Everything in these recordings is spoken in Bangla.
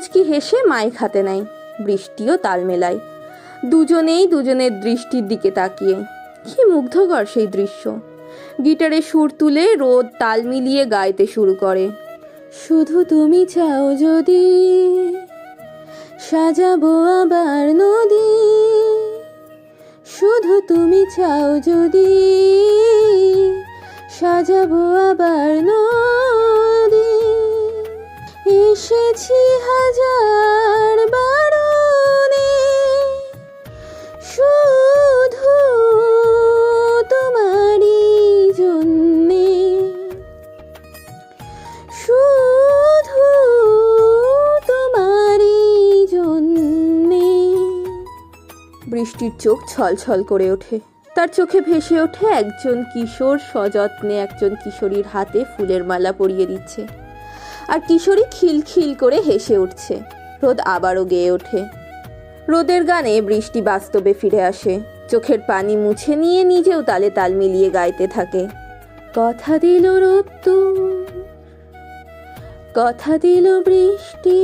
মুচকি হেসে মাইক হাতে নেয়। বৃষ্টিও তাল মেলায়। দুজনেই দুজনের দৃষ্টির দিকে তাকিয়ে। কি মুগ্ধকর সেই দৃশ্য। গিটারে সুর তুলে রোদ তাল মিলিয়ে গাইতে শুরু করে। শুধু তুমি চাও যদি সাজাবো আবার নদী। শুধু তুমি চাও যদি সাজাবো আবার নদী। বৃষ্টির চোখ ছলছল করে ওঠে। তার চোখে ভেসে ওঠে একজন কিশোর, সযত্নে একজন কিশোরীর হাতে ফুলের মালা পরিয়ে দিচ্ছে। আর কিশোরী খিলখিল করে হেসে উঠছে। রোদ আবারও গেয়ে ওঠে। রোদের গানে বৃষ্টি বাস্তবে ফিরে আসে। চোখের পানি মুছে নিয়ে নিজেও তালে তাল মিলিয়ে গাইতে থাকে। কথা দিল রোদ্দু কথা দিল বৃষ্টি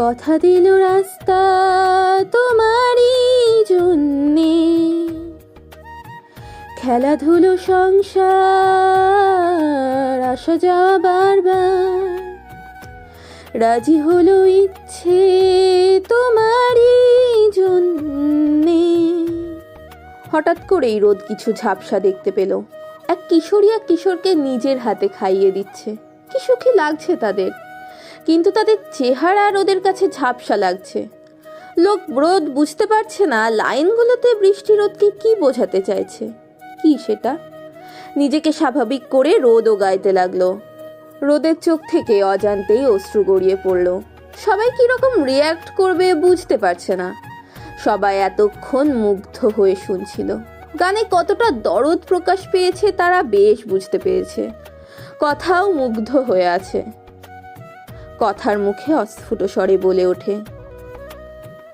কথা দিল রাস্তা তোমারই জন্যে। খেলাধুলো, সংসার, আসা যাওয়া বারবার। রাজি হলো ইচ্ছে তোমারই জন্যে। হঠাৎ করেই রোদ কিছু ঝাপসা দেখতে পেল। এক কিশোরী এক কিশোরকে নিজের হাতে খাইয়ে দিচ্ছে। কি সুখী লাগছে তাদের? কিন্তু তাদের চেহারা রোদের কাছে ঝাপসা লাগছে। লোক রোদ বুঝতে পারছে না লাইনগুলোতে বৃষ্টি রোদকে কি বোঝাতে চাইছে। কি সেটা? নিজেকে স্বাভাবিক করে রোদও গাইতে লাগল। রোদের চোখ থেকে অজান্তেই অশ্রু গড়িয়ে পড়ল। সবাই কীরকম রিয়্যাক্ট করবে বুঝতে পারছে না। সবাই এতক্ষণ মুগ্ধ হয়ে শুনছিল। গানে কতটা দরদ প্রকাশ পেয়েছে তারা বেশ বুঝতে পেরেছে। কথাও মুগ্ধ হয়ে আছে। কথার মুখে অস্ফুট স্বরে বলে ওঠে।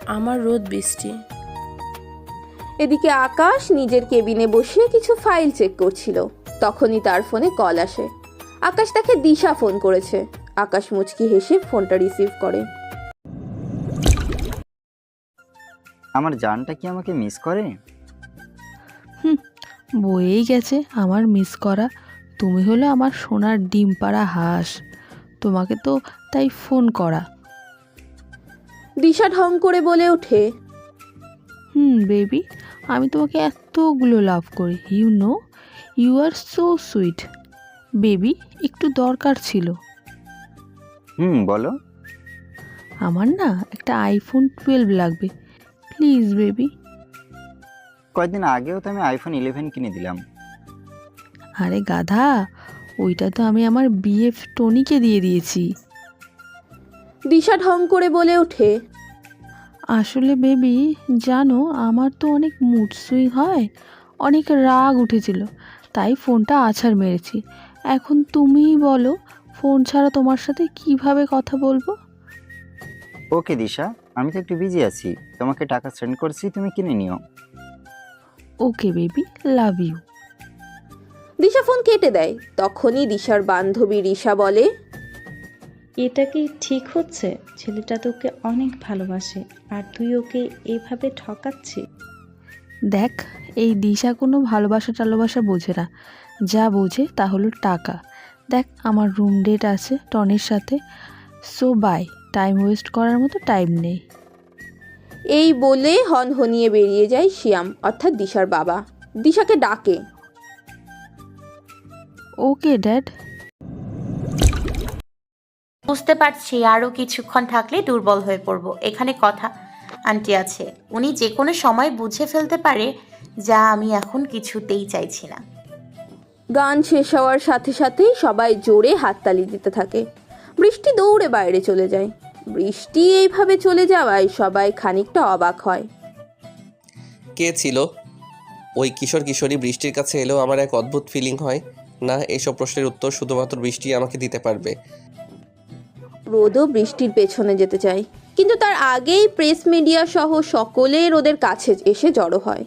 আমার রোদ বৃষ্টি। এদিকে আকাশ নিজের কেবিনে বসে কিছু ফাইল চেক করছিল। তখনই তার ফোনে কল আসে। আকাশ তাকে দিশা ফোন করেছে। আকাশ মুচকি হেসে ফোনটা রিসিভ করে। আমার জানটা কি আমাকে মিস করে? বয়েই গেছে আমার মিস করা। তুমি হলো আমার সোনার ডিম পাড়া হাঁস। তোমাকে তো তাই ফোন করা। দিশা ঢং করে বলে ওঠে। হুম বেবি আমি তোমাকে এতগুলো লাভ করি you know you are so sweet baby একটু দরকার ছিল। হুম বলো। আমার না একটা আইফোন টুয়েলভ লাগবে। Please baby. কয়েকদিন আগেও তো আমি আইফোন ইলেভেন কিনে দিলাম। আরে গাধা ওইটা তো আমি আমার বিএফ টনিকে দিয়ে দিয়েছি। দিশা ঢং করে বলে ওঠে। আসলে বেবি জানো আমার তো অনেক মুড সুইং হয় অনেক রাগ উঠেছিল তাই ফোনটা আছাড় মেরেছি। এখন তুমিই বলো ফোন ছাড়া তোমার সাথে কীভাবে কথা বলব? ওকে দিশা আমি তো একটু বিজি আছি তোমাকে টাকা সেন্ড করছি তুমি কিনে নিও। Okay baby love you Disha phone কেটে দেয়। তখনই দিশার বান্ধবী রিশা বলে এটা কি ঠিক হচ্ছে? ছেলেটা তোকে অনেক ভালোবাসে আর তুই ওকে এভাবে ঠকাচ্ছিস? দেখ এই দিশা কোনো ভালোবাসা টালোবাসা বোঝে না। যা বোঝে তা হলো টাকা। দেখ আমার রুম ডেট আছে টনের সাথে। সো বাই টাইম ওয়েস্ট করার মতো টাইম নেই। এই বলে হনহনিয়ে বেরিয়ে যায় শিয়াম অর্থাৎ দিশার বাবা। দিশাকে ডাকে ওকে ড্যাড বুঝতে পারছি আরও কিছুক্ষণ থাকলে দুর্বল হয়ে পড়ব। এখানে কথা আন্টি আছে। উনি যে কোনো সময় বুঝে ফেলতে পারে যা আমি এখন কিছুতেই চাইছি না। গান শেষ হওয়ার সাথে সাথেই সবাই জোরে হাততালি দিতে থাকে। বৃষ্টি দৌড়ে বাইরে চলে যায়। বৃষ্টি এইভাবে চলে যাওয়ায় সবাই খানিকটা অবাক হয়। কে ছিল? ওই কিশোর কিশোরী বৃষ্টির কাছে এলেও আমার এক অদ্ভুত ফিলিং হয়। না এইসব প্রশ্নের উত্তর শুধুমাত্র বৃষ্টি আমাকে দিতে পারবে। রোদও বৃষ্টির পেছনে যেতে চায়। কিন্তু তার আগেই প্রেস মিডিয়া সহ সকলে রোদের কাছে এসে জড়ো হয়।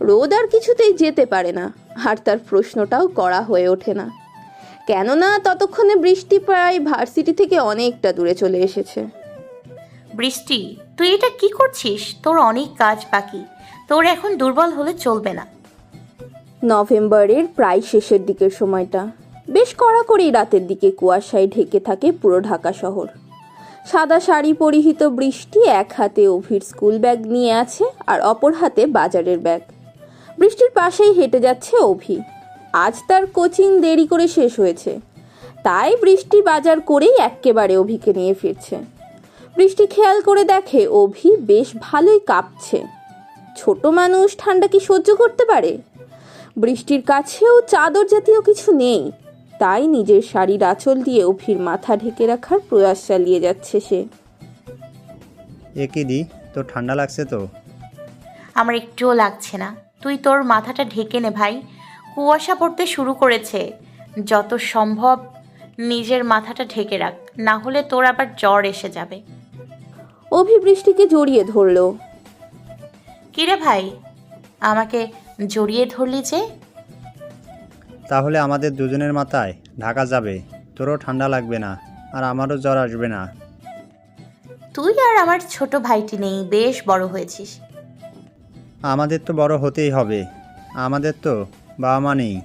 রোদ আর কিছুতেই যেতে পারে না আর তার প্রশ্নটাও করা হয়ে ওঠে না। কেননা ততক্ষণে বৃষ্টি প্রায় ভার্সিটি থেকে অনেকটা দূরে চলে এসেছে। বৃষ্টি তুই এটা কি করছিস? তোর অনেক কাজ বাকি। তোর এখন দুর্বল হলে চলবে না। নভেম্বরের প্রায় শেষের দিকের সময়টা। বেশ কড়াকড়ি রাতের দিকে কুয়াশায় ঢেকে থাকে পুরো ঢাকা শহর। সাদা শাড়ি পরিহিত বৃষ্টি এক হাতে অভির স্কুল ব্যাগ নিয়ে আছে আর অপর হাতে বাজারের ব্যাগ। বৃষ্টির পাশেই হেঁটে যাচ্ছে অভি। আজ তার কোচিং দেরি করে শেষ হয়েছে। তাই বৃষ্টি বাজার করেই এক্কেবারে অভিকে নিয়ে ফিরছে। বৃষ্টি খেয়াল করে দেখে অভি বেশ ভালোই কাঁপছে। ছোট মানুষ ঠান্ডা কি সহ্য করতে পারে? বৃষ্টির কাছেও চাদর জাতীয় কিছু নেই। তাই নিজের শাড়ির আঁচল দিয়ে অভির মাথা ঢেকে রাখার প্রয়াস চালিয়ে যাচ্ছে সে। এ কি দি? তোর ঠান্ডা লাগছে তো? আমার একটুও লাগছে না। তুই তোর মাথাটা ঢেকে নে ভাই। কুয়াশা পড়তে শুরু করেছে। যত সম্ভব নিজের মাথাটা ঢেকে রাখ না হলে তোর আবার জ্বর এসে যাবে। অভিবৃষ্টিকে জড়িয়ে ধরলো। কিরে ভাই? আমাকে জড়িয়ে ধরলি যে? তাহলে আমাদের দুজনের মাথায় ঢাকা যাবে। তোরও ঠান্ডা লাগবে না আর আমারও জ্বর আসবে না। তুই আর আমার ছোট ভাইটি নেই বেশ বড় হয়েছিস। আমাদের তো বড় হতেই হবে। আমাদের তো বাবা মা নেই।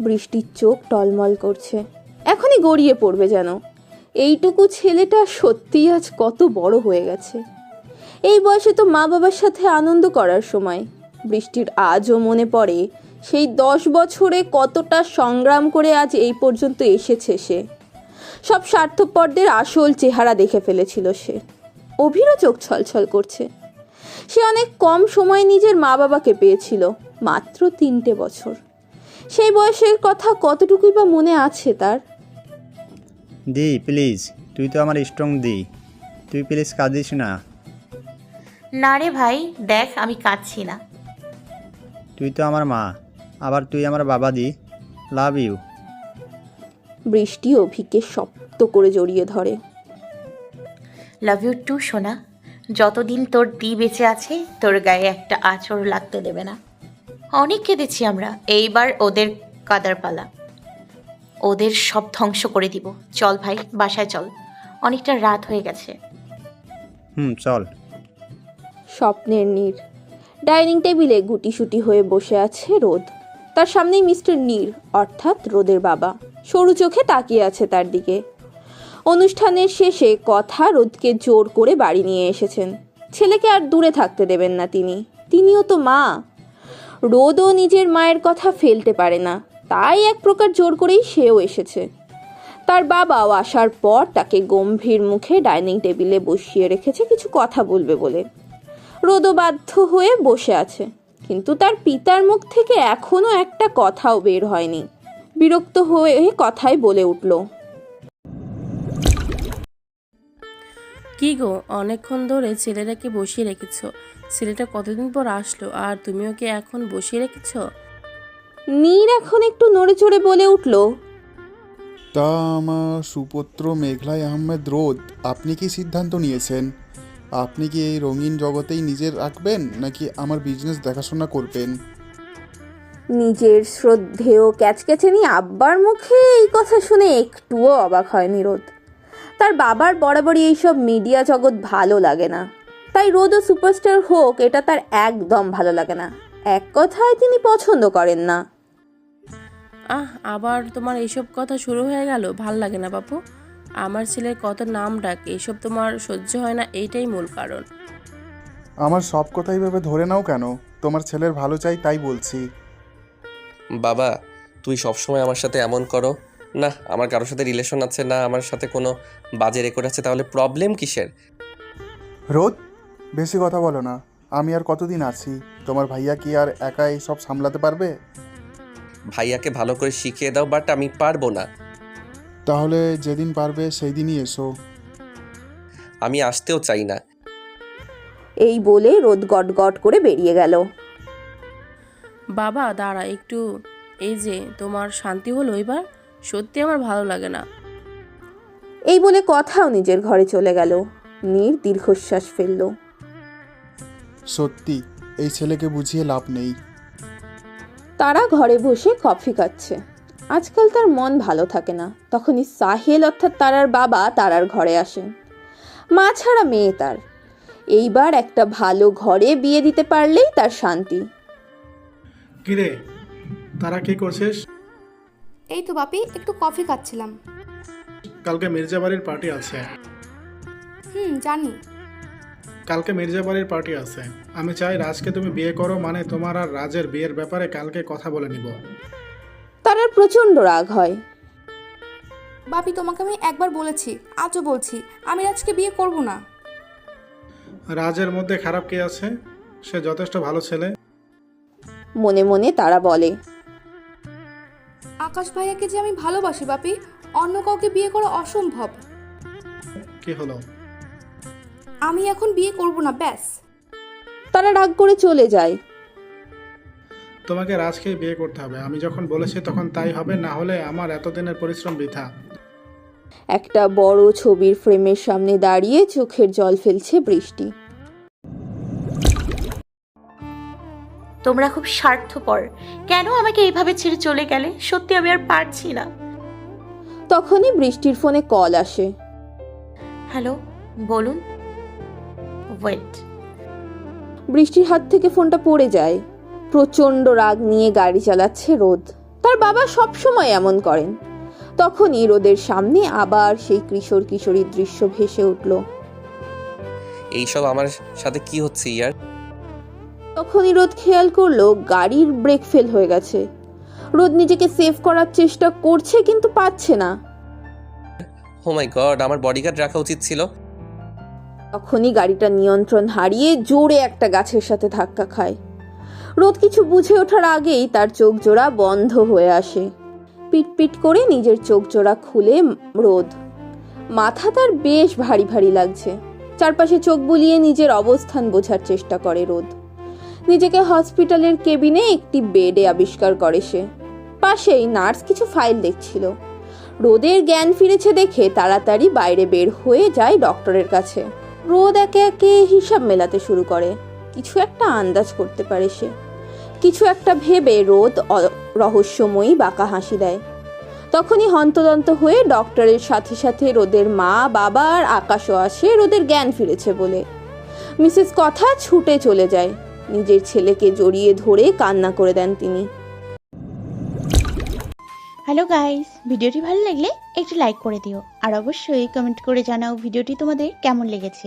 বৃষ্টির চোখ টলমল করছে। এখনই গড়িয়ে পড়বে যেন। এইটুকু ছেলেটা সত্যিই আজ কত বড় হয়ে গেছে। এই বয়সে তো মা বাবার সাথে আনন্দ করার সময়। বৃষ্টির আজও মনে পড়ে। সেই দশ বছরে কতটা সংগ্রাম করে আজ এই পর্যন্ত এসেছে সে। সব স্বার্থপরদের আসল চেহারা দেখে ফেলেছিল সে। অভিরও চোখ ছলছল করছে। সে অনেক কম সময় নিজের মা বাবাকে পেয়েছিল মাত্র তিনটে বছর। সেই বয়সের কথা কতটুকুই বা মনে আছে তার? দি প্লিজ তুই তো আমার স্ট্রং দি। তুই প্লিজ কাঁদিস না। না রে ভাই দেখ আমি কাঁদছি না। তুই তো আমার মা আবার তুই আমার বাবা দি। লাভ ইউ বৃষ্টি অভিকে শক্ত করে জড়িয়ে ধরে। লাভ ইউ টু সোনা। যতদিন তোর দি বেঁচে আছে তোর গায়ে একটা আঁচড় লাগতে দেবে না। অনেক কেঁদেছি আমরা এইবার ওদের কাদার পালা ওদের সব ধ্বংস করে দিব। চল ভাই বাসায় চল। অনেকটা রাত হয়ে গেছে। হুম চল। স্বপ্নের নীর। ডাইনিং টেবিলে গুটিসুটি হয়ে বসে আছে রোদ। তার সামনেই মিস্টার নীর, অর্থাৎ রোদের বাবা। সরু চোখে তাকিয়ে আছে তার দিকে। অনুষ্ঠানের শেষে কথা রোদকে জোর করে বাড়ি নিয়ে এসেছেন। ছেলেকে আর দূরে থাকতে দেবেন না তিনি। তিনিও তো মা। রোদও নিজের মায়ের কথা ফেলতে পারে না। তাই এক প্রকার জোর করেই সেও এসেছে। তার বাবাও আসার পর তাকে গম্ভীর মুখে ডাইনিং টেবিলে বসিয়ে রেখেছে, কিছু কথা বলবে বলে। রোদও বাধ্য হয়ে বসে আছে। কিন্তু তার পিতার মুখ থেকে এখনও একটা কথাও বের হয়নি। বিরক্ত হয়ে কথাই বলে উঠল কি গো অনেকক্ষণ ধরে ছেলেটাকে বসিয়ে রেখেছো। ছেলেটা কতদিন পর আসলো? আর তুমি ওকে এখন বসিয়ে রেখেছো? নীর এখন একটু নড়ে চড়ে বলে উঠল তা আমার সুপুত্র মেঘলাই আহমেদ রোদ আপনি কি সিদ্ধান্ত নিয়েছেন? আপনি কি এই রঙিন জগতেই নিজের রাখবেন নাকি আমার বিজনেস দেখাশোনা করবেন? নিজের শ্রদ্ধেয় ক্যাচক্যাচেনি আব্বার মুখে এই কথা শুনে একটুও অবাক হয়নি রোদ তার বাবার বরাবরই এইসব মিডিয়া জগৎ ভালো লাগে না। তাই রোদও সুপারস্টার হোক এটা তার একদম ভালো লাগে না। এক কথায় তিনি পছন্দ করেন না। আহ আবার তোমার এইসব কথা শুরু হয়ে গেল? ভালো লাগে না বাপু। আমার ছেলের কত নাম ডাক এইসব তোমার সহ্য হয় না এইটাই মূল কারণ। আমার সব কথাই ভেবে ধরে নাও কেন? তোমার ছেলের ভালো চাই তাই বলছি। বাবা তুই সবসময় আমার সাথে এমন করো। না আমার কারোর সাথে রিলেশন আছে না আমার সাথে কোনো বাজে রেকর্ড আছে তাহলে প্রবলেম কিসের? রোদ বেশি কথা বলো না। আমি আর কতদিন আছি? তোমার ভাইয়া কি আর একাই সব সামলাতে পারবে? ভাইয়াকে ভালো করে শিখিয়ে দাও বাট আমি পারব না। তাহলে যেদিন পারবে সেই দিনই এসো। আমি আসতেও চাই না। এই বলে রোদ গট গট করে বেরিয়ে গেল। বাবা দাঁড়া একটু। এই যে তোমার শান্তি হলো এবার? সত্যি আমার ভালো লাগে না। এই বলে কথাও নিজের ঘরে চলে গেল। নীর দীর্ঘশ্বাস ফেলল। সত্যি এই ছেলেকে বুঝিয়ে লাভ নেই। তারা ঘরে বসে কফি খাচ্ছে। আজকাল তার মন ভালো থাকে না। তখনই সাহেল অর্থাৎ তারার বাবা তারার ঘরে আসেন। মা ছাড়া মেয়ে তার। এইবার একটা ভালো ঘরে বিয়ে দিতে পারলেই তার শান্তি। কিরে তারা কি করছিস? এই তো বাপি একটু কফি খাচ্ছিলাম। কালকে মির্জাবাড়ির পার্টি আছে। হুম জানি। কালকে মির্জাবাড়ির পার্টি আছে। আমি চাই রাজকে তুমি বিয়ে করো মানে তোমার আর রাজের বিয়ের ব্যাপারে কালকে কথা বলে নিব। প্রচণ্ড রাগ হয়। বাপি তোমাকে আমি একবার বলেছি আজও বলছি আমি রাজকে বিয়ে করব না। রাজের মধ্যে খারাপ কি আছে? সে যথেষ্ট ভালো ছেলে। মনে মনে তারা বলে আকাশ ভাইয়াকে যে আমি ভালোবাসি বাপি অন্য কাউকে বিয়ে করা অসম্ভব। কি হলো? আমি এখন বিয়ে করব না ব্যাস। তারা রাগ করে চলে যায়। তোমাকে রাজকেই বিয়ে করতে হবে। আমি যখন বলেছি তখন তাই হবে না হলে আমার এতদিনের পরিশ্রম বৃথা। একটা বড় ছবির ফ্রেমের সামনে দাঁড়িয়ে চোখের জল ফেলছে বৃষ্টি। তোমরা খুব স্বার্থপর। কেন আমাকে এইভাবে ছেড়ে চলে গেলে? সত্যি আমি আর পারছি না। তখনই বৃষ্টির ফোনে কল আসে। হ্যালো বলুন। ওয়েট। বৃষ্টির হাত থেকে ফোনটা পড়ে যায়। প্রচণ্ড রাগ নিয়ে গাড়ি চালাচ্ছে রোদ। তার বাবা সব সময় এমন করেন। তখনই রোদের সামনে আবার সেই কিশোর কিশোরীর দৃশ্য ভেসে উঠল। এইসব আমার সাথে কি হচ্ছে ইয়ার? তখনই রোদ খেয়াল করল গাড়ির ব্রেক ফেল হয়ে গেছে। রোদ নিজেকে সেভ করার চেষ্টা করছে কিন্তু পাচ্ছে না। ও মাই গড আমার বডিগার্ড রাখা উচিত ছিল। তখনই গাড়িটা নিয়ন্ত্রণ হারিয়ে জোরে একটা গাছের সাথে ধাক্কা খায়। রোদ কিছু বুঝে ওঠার আগেই তার চোখ জোড়া বন্ধ হয়ে আসে। পিটপিট করে নিজের চোখ জোড়া খুলে রোদ। মাথা তার বেশ ভারী ভারী লাগছে। চারপাশে চোখ বুলিয়ে নিজের অবস্থান বোঝার চেষ্টা করে রোদ। নিজেকে হসপিটালের কেবিনে একটি বেডে আবিষ্কার করে সে। পাশেই নার্স কিছু ফাইল দেখছিল। রোদের জ্ঞান ফিরেছে দেখে তাড়াতাড়ি বাইরে বের হয়ে যায় ডক্টরের কাছে। রোদ একে একে হিসাব মেলাতে শুরু করে। কিছু একটা আন্দাজ করতে পারে সে। কিছু একটা ভেবে রোদ রহস্যময়ী বাঁকা হাসি দেয়। তখনই হন্তদন্ত হয়ে ডক্টরের সাথে সাথে রোদের মা, বাবা আর আকাশও আসে রোদের জ্ঞান ফিরেছে বলে। মিসেস কথা ছুটে চলে যায়। নিজের ছেলেকে জড়িয়ে ধরে কান্না করে দেন তিনি। হ্যালো গাইস ভিডিওটি ভালো লাগলে একটু লাইক করে দিও। আর অবশ্যই কমেন্ট করে জানাও ভিডিওটি তোমাদের কেমন লেগেছে।